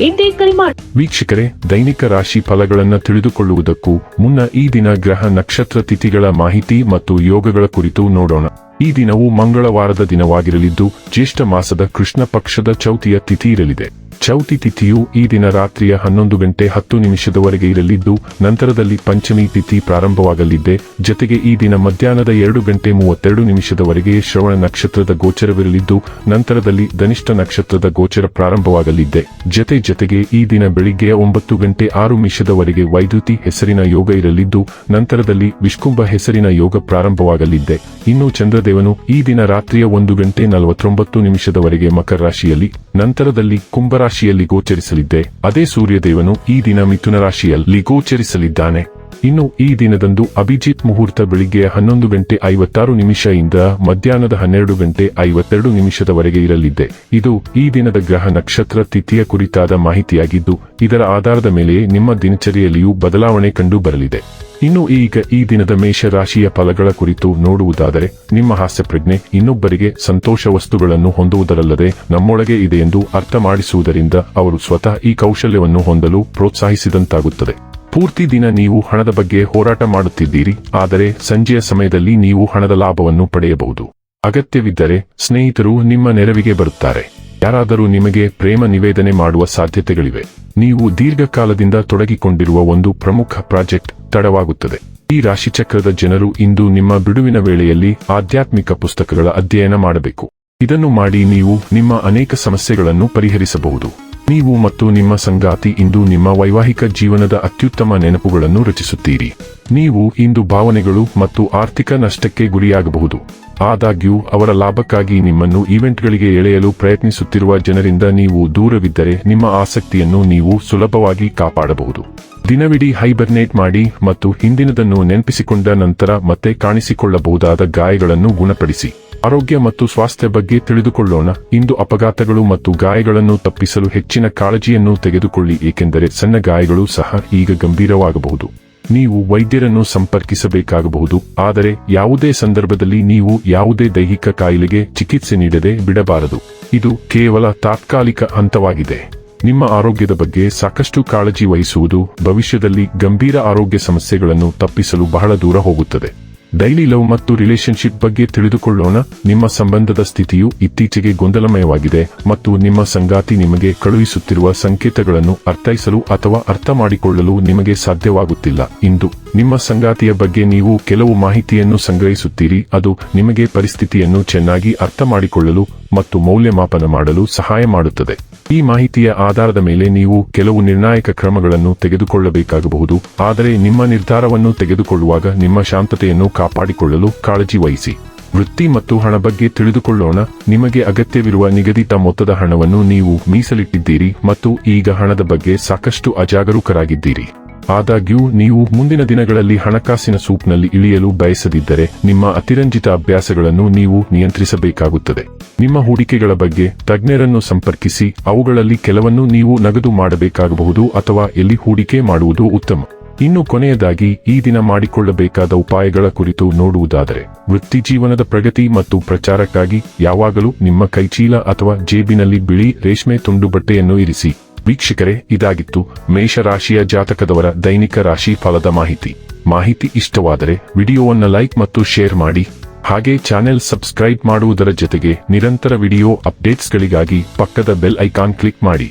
ಇಂದೇ ಕರೆ ಮಾಡಿ ವೀಕ್ಷಕರೇ, ದೈನಿಕ ರಾಶಿ ಫಲಗಳನ್ನು ತಿಳಿದುಕೊಳ್ಳುವುದಕ್ಕೂ ಮುನ್ನ ಈ ದಿನ ಗ್ರಹ ನಕ್ಷತ್ರ ತಿಥಿಗಳ ಮಾಹಿತಿ ಮತ್ತು ಯೋಗಗಳ ಕುರಿತು ನೋಡೋಣ. ಈ ದಿನವು ಮಂಗಳವಾರದ ದಿನವಾಗಿರಲಿದ್ದು, ಜ್ಯೇಷ್ಠ ಮಾಸದ ಕೃಷ್ಣ ಪಕ್ಷದ ಚೌತಿಯ ತಿಥಿ ಇರಲಿದೆ. ಚೌತಿ ತಿಥಿಯು ಈ ದಿನ ರಾತ್ರಿಯ ಹನ್ನೊಂದು ಗಂಟೆ ಹತ್ತು ನಿಮಿಷದವರೆಗೆ ಇರಲಿದ್ದು, ನಂತರದಲ್ಲಿ ಪಂಚಮಿ ತಿಥಿ ಪ್ರಾರಂಭವಾಗಲಿದ್ದೆ ಜತೆಗೆ ಈ ದಿನ ಮಧ್ಯಾಹ್ನದ ಎರಡು ಗಂಟೆ ಮೂವತ್ತೆರಡು ನಿಮಿಷದವರೆಗೆ ಶ್ರವಣ ನಕ್ಷತ್ರದ ಗೋಚರವಿರಲಿದ್ದು, ನಂತರದಲ್ಲಿ ಧನಿಷ್ಠ ನಕ್ಷತ್ರದ ಗೋಚರ ಪ್ರಾರಂಭವಾಗಲಿದ್ದೆ ಜತೆ ಜತೆಗೆ ಈ ದಿನ ಬೆಳಿಗ್ಗೆ ಒಂಬತ್ತು ಗಂಟೆ ಆರು ನಿಮಿಷದವರೆಗೆ ವೈದ್ಯುತಿ ಹೆಸರಿನ ಯೋಗ ಇರಲಿದ್ದು, ನಂತರದಲ್ಲಿ ವಿಷ್ಕುಂಭ ಹೆಸರಿನ ಯೋಗ ಪ್ರಾರಂಭವಾಗಲಿದ್ದೆ ಇನ್ನು ಚಂದ್ರದೇವನು ಈ ದಿನ ರಾತ್ರಿಯ ಒಂದು ಗಂಟೆ ನಲವತ್ತೊಂಬತ್ತು ನಿಮಿಷದವರೆಗೆ ಮಕರ ರಾಶಿಯಲ್ಲಿ, ನಂತರದಲ್ಲಿ ಕುಂಭರಾಶಿಯಲ್ಲಿ ಗೋಚರಿಸಲಿದ್ದೆ. ಅದೇ ಸೂರ್ಯದೇವನು ಈ ದಿನ ಮಿಥುನ ರಾಶಿಯಲ್ಲಿ ಗೋಚರಿಸಲಿದ್ದಾನೆ. ಇನ್ನು ಈ ದಿನದಂದು ಅಭಿಜಿತ್ ಮುಹೂರ್ತ ಬೆಳಿಗ್ಗೆ ಹನ್ನೊಂದು ಗಂಟೆ ಐವತ್ತಾರು ನಿಮಿಷದಿಂದ ಮಧ್ಯಾಹ್ನದ ಹನ್ನೆರಡು ಗಂಟೆ ಐವತ್ತೆರಡು ನಿಮಿಷದವರೆಗೆ ಇರಲಿದೆ. ಇದು ಈ ದಿನದ ಗ್ರಹ ನಕ್ಷತ್ರ ತಿಥಿಯ ಕುರಿತಾದ ಮಾಹಿತಿಯಾಗಿದ್ದು, ಇದರ ಆಧಾರದ ಮೇಲೆ ನಿಮ್ಮ ದಿನಚರಿಯಲ್ಲಿಯೂ ಬದಲಾವಣೆ ಕಂಡು ಬರಲಿದೆ ಇನ್ನು ಈಗ ಈ ದಿನದ ಮೇಷ ರಾಶಿಯ ಫಲಗಳ ಕುರಿತು ನೋಡುವುದಾದರೆ, ನಿಮ್ಮ ಹಾಸ್ಯ ಪ್ರಜ್ಞೆ ಇನ್ನೊಬ್ಬರಿಗೆ ಸಂತೋಷ ವಸ್ತುಗಳನ್ನು ಹೊಂದುವುದರಲ್ಲದೆ ನಮ್ಮೊಳಗೆ ಇದೆ ಎಂದು ಅರ್ಥ ಮಾಡಿಸುವುದರಿಂದ ಅವರು ಸ್ವತಃ ಈ ಕೌಶಲ್ಯವನ್ನು ಹೊಂದಲು ಪ್ರೋತ್ಸಾಹಿಸಿದಂತಾಗುತ್ತದೆ. ಪೂರ್ತಿ ದಿನ ನೀವು ಹಣದ ಬಗ್ಗೆ ಹೋರಾಟ ಮಾಡುತ್ತಿದ್ದೀರಿ, ಆದರೆ ಸಂಜೆಯ ಸಮಯದಲ್ಲಿ ನೀವು ಹಣದ ಲಾಭವನ್ನು ಪಡೆಯಬಹುದು. ಅಗತ್ಯವಿದ್ದರೆ ಸ್ನೇಹಿತರು ನಿಮ್ಮ ನೆರವಿಗೆ ಬರುತ್ತಾರೆ. ಯಾರಾದರೂ ನಿಮಗೆ ಪ್ರೇಮ ನಿವೇದನೆ ಮಾಡುವ ಸಾಧ್ಯತೆಗಳಿವೆ. ನೀವು ದೀರ್ಘಕಾಲದಿಂದ ತೊಡಗಿಕೊಂಡಿರುವ ಒಂದು ಪ್ರಮುಖ ಪ್ರಾಜೆಕ್ಟ್ ತಡವಾಗುತ್ತದೆ. ಈ ರಾಶಿಚಕ್ರದ ಜನರು ಇಂದು ನಿಮ್ಮ ಬಿಡುವಿನ ವೇಳೆಯಲ್ಲಿ ಆಧ್ಯಾತ್ಮಿಕ ಪುಸ್ತಕಗಳ ಅಧ್ಯಯನ ಮಾಡಬೇಕು. ಇದನ್ನು ಮಾಡಿ ನೀವು ನಿಮ್ಮ ಅನೇಕ ಸಮಸ್ಯೆಗಳನ್ನು ಪರಿಹರಿಸಬಹುದು. ನೀವು ಮತ್ತು ನಿಮ್ಮ ಸಂಗಾತಿ ಇಂದು ನಿಮ್ಮ ವೈವಾಹಿಕ ಜೀವನದ ಅತ್ಯುತ್ತಮ ನೆನಪುಗಳನ್ನು ರಚಿಸುತ್ತೀರಿ. ನೀವು ಇಂದು ಭಾವನೆಗಳು ಮತ್ತು ಆರ್ಥಿಕ ನಷ್ಟಕ್ಕೆ ಗುರಿಯಾಗಬಹುದು. ಆದಾಗ್ಯೂ, ಅವರ ಲಾಭಕ್ಕಾಗಿ ನಿಮ್ಮನ್ನು ಈವೆಂಟ್ಗಳಿಗೆ ಎಳೆಯಲು ಪ್ರಯತ್ನಿಸುತ್ತಿರುವ ಜನರಿಂದ ನೀವು ದೂರವಿದ್ದರೆ ನಿಮ್ಮ ಆಸಕ್ತಿಯನ್ನು ನೀವು ಸುಲಭವಾಗಿ ಕಾಪಾಡಬಹುದು. ದಿನವಿಡೀ ಹೈಬರ್ನೇಟ್ ಮಾಡಿ ಮತ್ತು ಹಿಂದಿನದನ್ನು ನೆನಪಿಸಿಕೊಂಡ ನಂತರ ಮತ್ತೆ ಕಾಣಿಸಿಕೊಳ್ಳಬಹುದಾದ ಗಾಯಗಳನ್ನು ಗುಣಪಡಿಸಿ. ಆರೋಗ್ಯ ಮತ್ತು ಸ್ವಾಸ್ಥ್ಯ ಬಗ್ಗೆ ತಿಳಿದುಕೊಳ್ಳೋಣ. ಇಂದು ಅಪಘಾತಗಳು ಮತ್ತು ಗಾಯಗಳನ್ನು ತಪ್ಪಿಸಲು ಹೆಚ್ಚಿನ ಕಾಳಜಿಯನ್ನು ತೆಗೆದುಕೊಳ್ಳಿ, ಏಕೆಂದರೆ ಸಣ್ಣ ಗಾಯಗಳು ಸಹ ಈಗ ಗಂಭೀರವಾಗಬಹುದು. ನೀವು ವೈದ್ಯರನ್ನು ಸಂಪರ್ಕಿಸಬೇಕಾಗಬಹುದು, ಆದರೆ ಯಾವುದೇ ಸಂದರ್ಭದಲ್ಲಿ ನೀವು ಯಾವುದೇ ದೈಹಿಕ ಕಾಯಿಲೆಗೆ ಚಿಕಿತ್ಸೆ ನೀಡದೆ ಬಿಡಬಾರದು. ಇದು ಕೇವಲ ತಾತ್ಕಾಲಿಕ ಹಂತವಾಗಿದೆ. ನಿಮ್ಮ ಆರೋಗ್ಯದ ಬಗ್ಗೆ ಸಾಕಷ್ಟು ಕಾಳಜಿ ವಹಿಸುವುದು ಭವಿಷ್ಯದಲ್ಲಿ ಗಂಭೀರ ಆರೋಗ್ಯ ಸಮಸ್ಯೆಗಳನ್ನು ತಪ್ಪಿಸಲು ಬಹಳ ದೂರ ಹೋಗುತ್ತದೆ. ಡೈಲಿ ಲವ್ ಮತ್ತು ರಿಲೇಶನ್ಶಿಪ್ ಬಗ್ಗೆ ತಿಳಿದುಕೊಳ್ಳೋಣ. ನಿಮ್ಮ ಸಂಬಂಧದ ಸ್ಥಿತಿಯು ಇತ್ತೀಚೆಗೆ ಗೊಂದಲಮಯವಾಗಿದೆ ಮತ್ತು ನಿಮ್ಮ ಸಂಗಾತಿ ನಿಮಗೆ ಕಳುಹಿಸುತ್ತಿರುವ ಸಂಕೇತಗಳನ್ನು ಅರ್ಥೈಸಲು ಅಥವಾ ಅರ್ಥ ಮಾಡಿಕೊಳ್ಳಲು ನಿಮಗೆ ಸಾಧ್ಯವಾಗುತ್ತಿಲ್ಲ. ಇಂದು, ನಿಮ್ಮ ಸಂಗಾತಿಯ ಬಗ್ಗೆ ನೀವು ಕೆಲವು ಮಾಹಿತಿಯನ್ನು ಸಂಗ್ರಹಿಸುತ್ತೀರಿ. ಅದು ನಿಮಗೆ ಪರಿಸ್ಥಿತಿಯನ್ನು ಚೆನ್ನಾಗಿ ಅರ್ಥ ಮಾಡಿಕೊಳ್ಳಲು ಮತ್ತು ಮೌಲ್ಯಮಾಪನ ಮಾಡಲು ಸಹಾಯ ಮಾಡುತ್ತದೆ. ಈ ಮಾಹಿತಿಯ ಆಧಾರದ ಮೇಲೆ ನೀವು ಕೆಲವು ನಿರ್ಣಾಯಕ ಕ್ರಮಗಳನ್ನು ತೆಗೆದುಕೊಳ್ಳಬೇಕಾಗಬಹುದು. ಆದರೆ ನಿಮ್ಮ ನಿರ್ಧಾರವನ್ನು ತೆಗೆದುಕೊಳ್ಳುವಾಗ ನಿಮ್ಮ ಶಾಂತತೆಯನ್ನು ಕಾಪಾಡಿಕೊಳ್ಳಲು ಕಾಳಜಿ ವಹಿಸಿ. ವೃತ್ತಿ ಮತ್ತು ಹಣ ಬಗ್ಗೆ ತಿಳಿದುಕೊಳ್ಳೋಣ. ನಿಮಗೆ ಅಗತ್ಯವಿರುವ ನಿಗದಿತ ಮೊತ್ತದ ಹಣವನ್ನು ನೀವು ಮೀಸಲಿಟ್ಟಿದ್ದೀರಿ ಮತ್ತು ಈಗ ಹಣದ ಬಗ್ಗೆ ಸಾಕಷ್ಟು ಅಜಾಗರೂಕರಾಗಿದ್ದೀರಿ. ಆದಾಗ್ಯೂ, ನೀವು ಮುಂದಿನ ದಿನಗಳಲ್ಲಿ ಹಣಕಾಸಿನ ಸೂಪ್ನಲ್ಲಿ ಇಳಿಯಲು ಬಯಸದಿದ್ದರೆ ನಿಮ್ಮ ಅತಿರಂಜಿತ ಅಭ್ಯಾಸಗಳನ್ನು ನೀವು ನಿಯಂತ್ರಿಸಬೇಕಾಗುತ್ತದೆ. ನಿಮ್ಮ ಹೂಡಿಕೆಗಳ ಬಗ್ಗೆ ತಜ್ಞರನ್ನು ಸಂಪರ್ಕಿಸಿ, ಅವುಗಳಲ್ಲಿ ಕೆಲವನ್ನು ನೀವು ನಗದು ಮಾಡಬೇಕಾಗಬಹುದು ಅಥವಾ ಎಲ್ಲಿ ಹೂಡಿಕೆ ಮಾಡುವುದು ಉತ್ತಮ. ಇನ್ನು ಕೊನೆಯದಾಗಿ ಈ ದಿನ ಮಾಡಿಕೊಳ್ಳಬೇಕಾದ ಉಪಾಯಗಳ ಕುರಿತು ನೋಡುವುದಾದರೆ, ವೃತ್ತಿ ಜೀವನದ ಪ್ರಗತಿ ಮತ್ತು ಪ್ರಚಾರಕ್ಕಾಗಿ ಯಾವಾಗಲೂ ನಿಮ್ಮ ಕೈಚೀಲ ಅಥವಾ ಜೇಬಿನಲ್ಲಿ ಬಿಳಿ ರೇಷ್ಮೆ ತುಂಡು ಬಟ್ಟೆಯನ್ನು ಇರಿಸಿ. ವೀಕ್ಷಕರೇ, ಇದಾಗಿತ್ತು ಮೇಷರಾಶಿಯ ಜಾತಕದವರ ದೈನಿಕ ರಾಶಿ ಫಲದ ಮಾಹಿತಿ. ಮಾಹಿತಿ ಇಷ್ಟವಾದರೆ ವಿಡಿಯೋವನ್ನು ಲೈಕ್ ಮತ್ತು ಶೇರ್ ಮಾಡಿ. ಹಾಗೆ ಚಾನೆಲ್ ಸಬ್ಸ್ಕ್ರೈಬ್ ಮಾಡುವುದರ ಜೊತೆಗೆ ನಿರಂತರ ವಿಡಿಯೋ ಅಪ್ಡೇಟ್ಸ್ಗಳಿಗಾಗಿ ಪಕ್ಕದ ಬೆಲ್ ಐಕಾನ್ ಕ್ಲಿಕ್ ಮಾಡಿ.